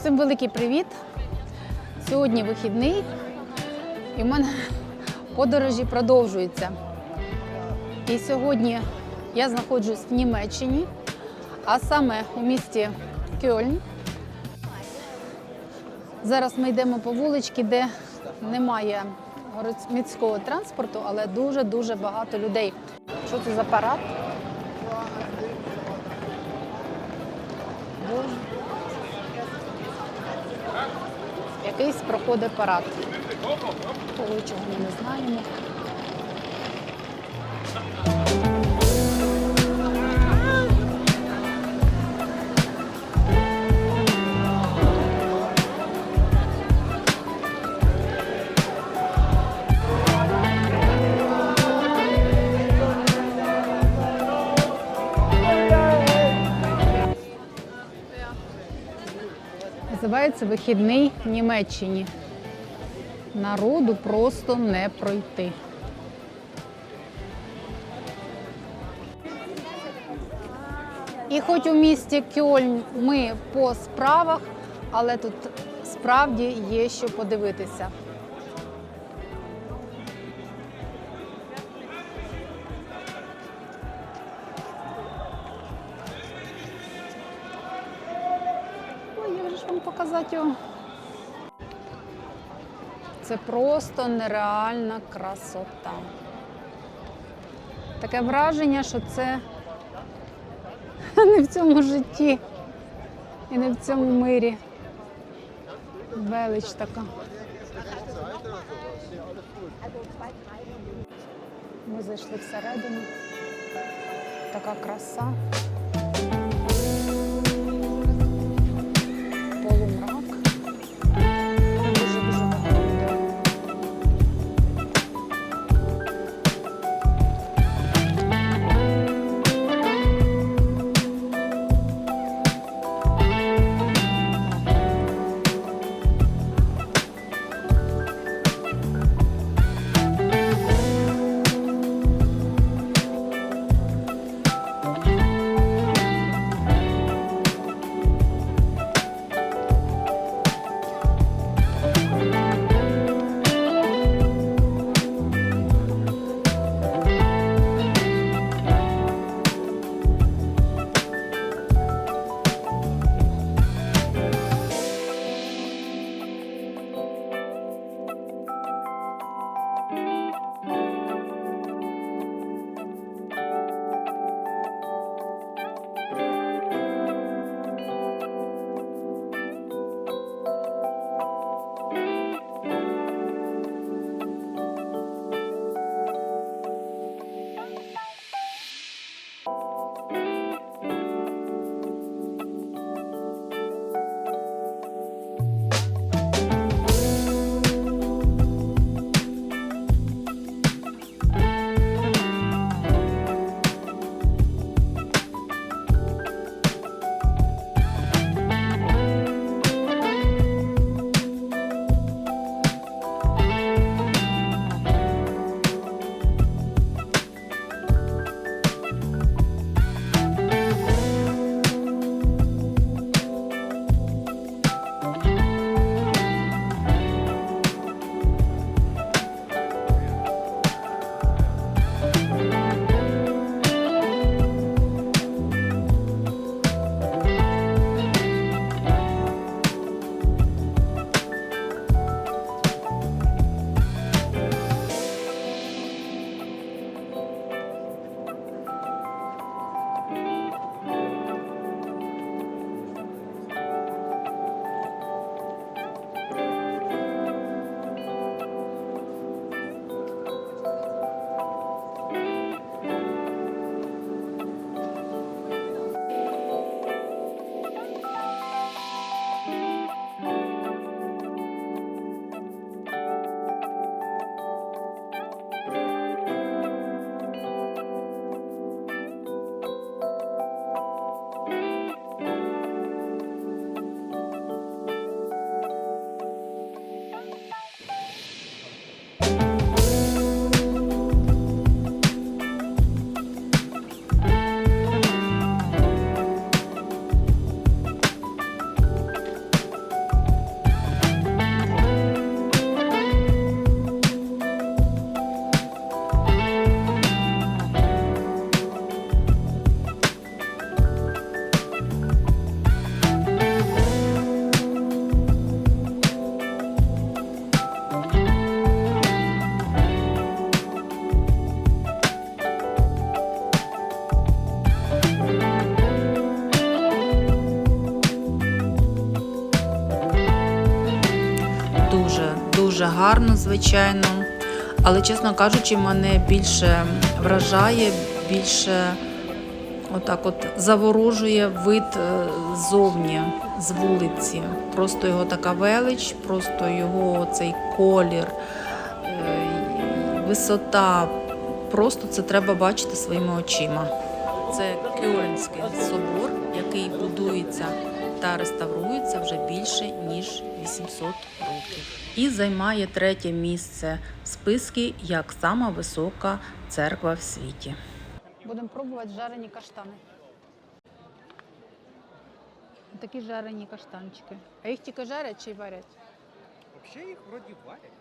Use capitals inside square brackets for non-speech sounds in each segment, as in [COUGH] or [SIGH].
Всім великий привіт! Сьогодні вихідний, і в мене подорожі продовжуються. І сьогодні я знаходжусь в Німеччині, а саме у місті Кьольн. Зараз ми йдемо по вуличці, де немає міського транспорту, але дуже-дуже багато людей. Що це за парад? Якийсь проходить парад. Коли чого ми не знаємо. Називається вихідний в Німеччині. Народу просто не пройти. І хоч у місті Кьольн ми по справах, але тут справді є що подивитися. Це просто нереальна красота. Таке враження, що це [LAUGHS] не в цьому житті і не в цьому мирі. Велич така. Ми зайшли всередину. Така краса. Гарно, звичайно. Але, чесно кажучи, мене більше вражає, більше отак от заворожує вид е, ззовні, з вулиці. Просто його така велич, просто його цей колір, е, висота. Просто це треба бачити своїми очима. Це Кьольнський собор, який будується та реставрується вже більше ніж 800 років. І займає третє місце в списку як сама висока церква в світі. Будемо пробувати жарені каштани. Такі жарені каштанчики. А їх тільки жарять чи варять? Вообще їх вроді варять.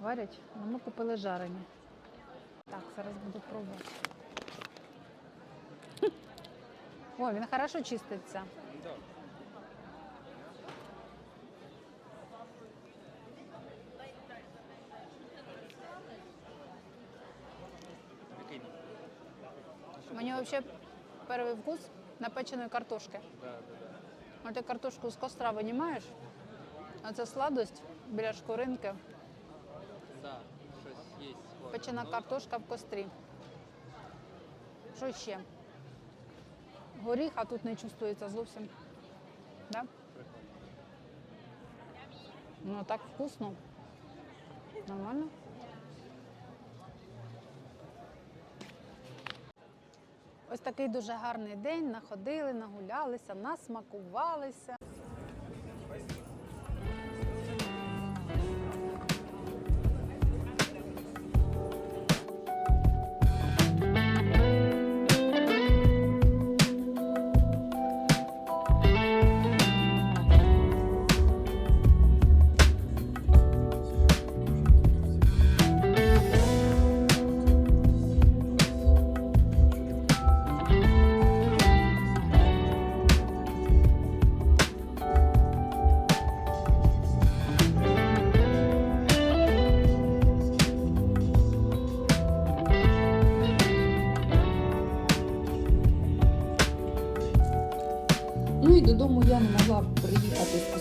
Варять? Ну, ми купили жарені. Так, зараз буду пробувати. О, він хорошо чиститься. Взагалі перший вкус напеченої картошки. Да, да, да. А ти картошку з костра винімаєш, а це сладость біля шкуринки, Да, щось є. печена картошка в кострі. Що ще? Горіх, а тут не чувствується зовсім. Да? Ну так вкусно. Нормально? Ось такий дуже гарний день. Находили, нагулялися, насмакувалися.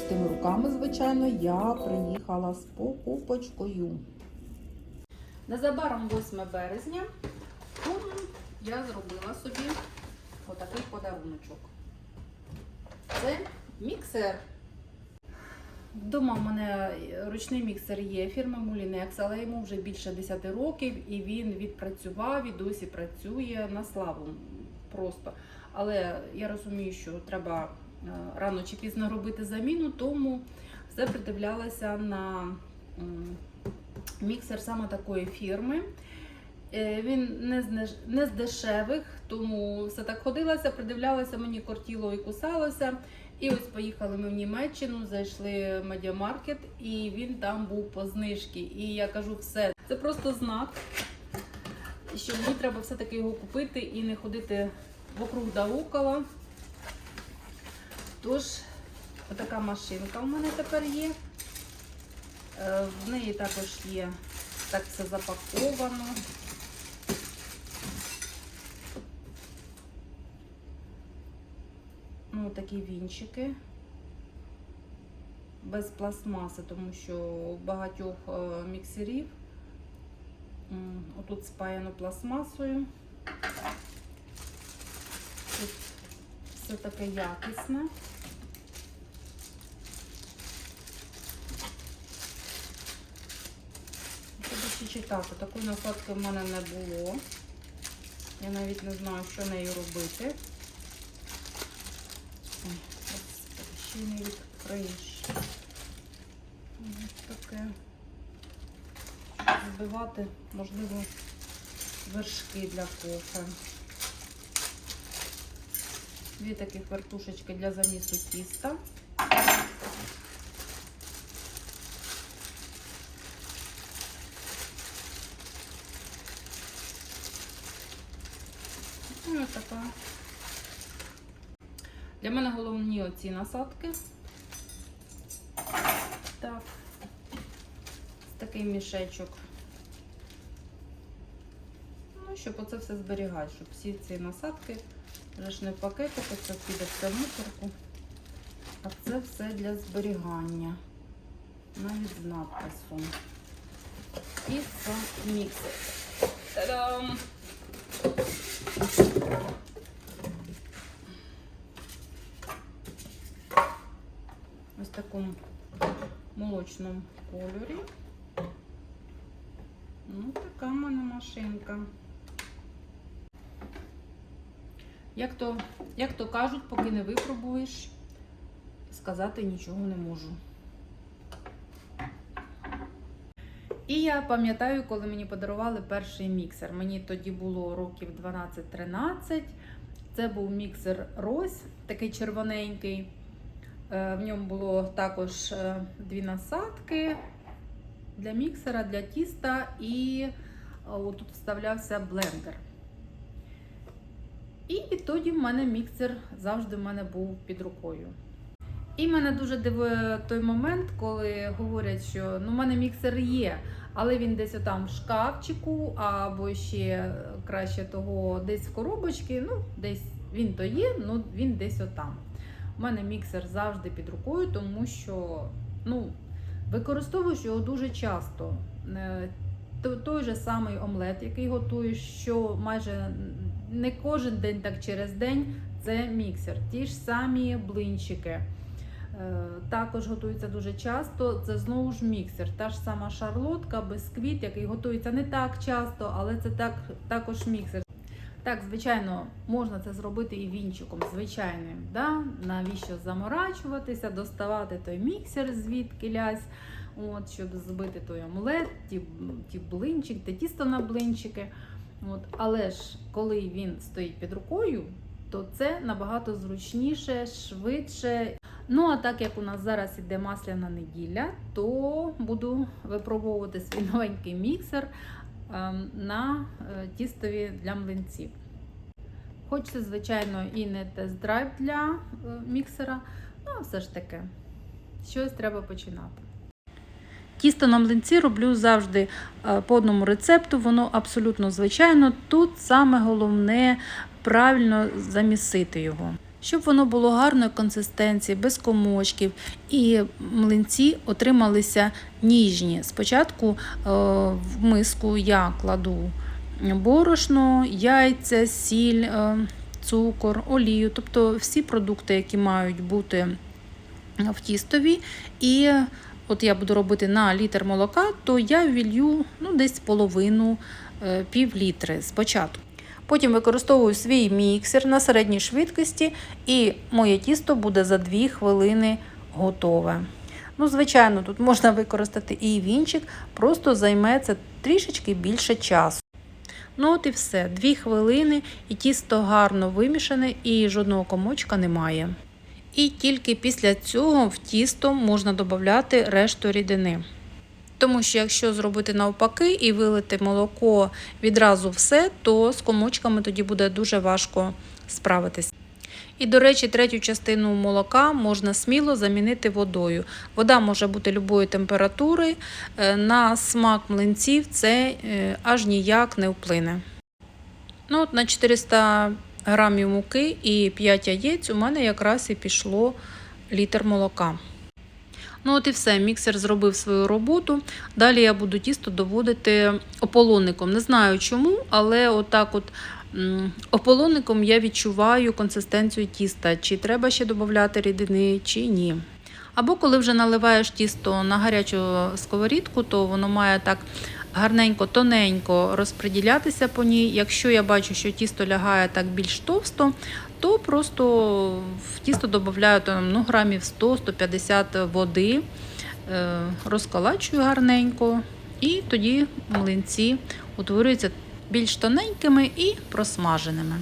Пустими руками, звичайно. Я приїхала з покупочкою. Незабаром 8 березня я зробила собі отакий подаруночок. Це міксер. Вдома в мене ручний міксер є фірми Mulinex, але йому вже більше 10 років і він відпрацював і досі працює на славу просто. Але я розумію, що треба рано чи пізно робити заміну, тому все придивлялася на міксер саме такої фірми. Е, Він не з дешевих, тому все так ходилася, придивлялася, мені кортіло і кусалося. І ось поїхали ми в Німеччину, зайшли в медіамаркет, і він там був по знижці. І я кажу, все, це просто знак, що мені треба все-таки його купити і не ходити вокруг да около. Тож, отака машинка в мене тепер є. Е, В неї також є так все запаковано. Ну, такі вінчики. Без пластмаси, тому що у багатьох е, міксерів отут спаяно пластмасою. Все таке якісне. Ще читати. Такої насадки в мене не було. Я навіть не знаю, що нею робити. Ой, ще не відкриєш. Ось таке. Збивати, можливо, вершки для кофе. Дві таких вертушечки для замісу тіста. Ну, така. Для мене головні оці насадки. Так. Такий мішечок. Ну, щоб оце все зберігати, щоб всі ці насадки вже не в пакетику, це піде в мусорку. А це все для зберігання. Навіть з надписом. тісто міксер. Та-дам! Ось в такому молочному кольорі. Ну, така в мене машинка. Як то, як то кажуть, поки не випробуєш, сказати нічого не можу. І я пам'ятаю, коли мені подарували перший міксер. Мені тоді було років 12-13. Це був міксер Рось, такий червоненький. Е, В ньому було також е, дві насадки для міксера, для тіста, і е, тут вставлявся блендер. І відтоді в мене міксер завжди в мене був під рукою. І мене дуже дивує той момент, коли говорять, що ну, в мене міксер є, але він десь отам в шкафчику, або ще краще того, десь в коробочці. Ну, десь він то є, ну він десь отам. У мене міксер завжди під рукою, тому що ну, використовуєш його дуже часто. Е, Той же самий омлет, який готуєш, що майже не кожен день, так через день, це міксер. Ті ж самі блинчики. Е, Також готується дуже часто. Це знову ж міксер. Та ж сама шарлотка, бисквіт, який готується не так часто, але це так, також міксер. Так, звичайно, можна це зробити і вінчиком звичайним. Да? Навіщо заморачуватися, доставати той міксер звідки лясь, от, щоб збити той омлет, ті, ті блинчик, те тісто на блинчики. От. Але ж коли він стоїть під рукою, то це набагато зручніше, швидше. Ну, а так як у нас зараз іде масляна неділя, то буду випробовувати свій [LAUGHS] новенький міксер ем, на е, тістові для млинців. Хоч це, звичайно, і не тест-драйв для е, міксера, ну, а все ж таки, щось треба починати. Тісто на млинці роблю завжди е, по одному рецепту, воно абсолютно звичайно. Тут саме головне правильно замісити його. Щоб воно було гарної консистенції, без комочків, і млинці отрималися ніжні. Спочатку е, в миску я кладу борошно, яйця, сіль, е, цукор, олію, тобто всі продукти, які мають бути в тістові. І от я буду робити на літр молока, то я вілью ну, десь половину е, пів літри спочатку. Потім використовую свій міксер на середній швидкості, і моє тісто буде за 2 хвилини готове. Ну, звичайно, тут можна використати і вінчик, просто займе це трішечки більше часу. Ну от і все, 2 хвилини, і тісто гарно вимішане, і жодного комочка немає. І тільки після цього в тісто можна додати решту рідини. Тому що якщо зробити навпаки і вилити молоко відразу все, то з комочками тоді буде дуже важко справитись. І, до речі, третю частину молока можна сміло замінити водою. Вода може бути любої температури, е, на смак млинців це е, аж ніяк не вплине. Ну, от на 400 грамів муки і 5 яєць у мене якраз і пішло літр молока. Ну от і все, міксер зробив свою роботу. Далі я буду тісто доводити ополонником. Не знаю чому, але отак от ополонником я відчуваю консистенцію тіста, чи треба ще додати рідини, чи ні. Або коли вже наливаєш тісто на гарячу сковорідку, то воно має так гарненько, тоненько розподілятися по ній. Якщо я бачу, що тісто лягає так більш товсто, то просто в тісто додаю ну, грамів 100-150 води, е, розколачую гарненько, і тоді млинці утворюються більш тоненькими і просмаженими.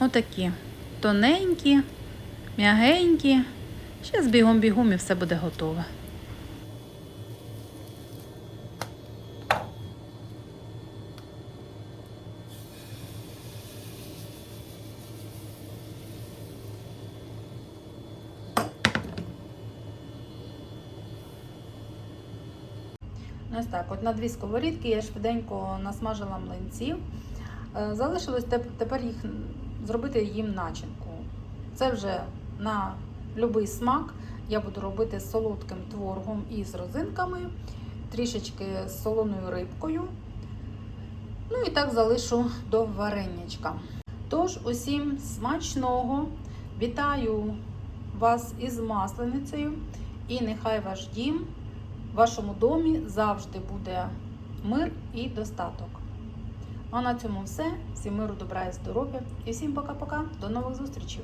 Отакі тоненькі, м'ягенькі. Ще з бігом-бігом і все буде готове. Ось так, от на дві сковорідки я швиденько насмажила млинців. Е, Залишилось тепер їх зробити їм начинку. Це вже на будь-який смак. Я буду робити з солодким творогом і з розинками, трішечки з солоною рибкою. Ну і так залишу до варенячка. Тож, усім смачного! Вітаю вас із масленицею. І нехай ваш дім, в вашому домі завжди буде мир і достаток. А на цьому все. Всім миру, добра і здоров'я. І всім пока-пока. До нових зустрічей!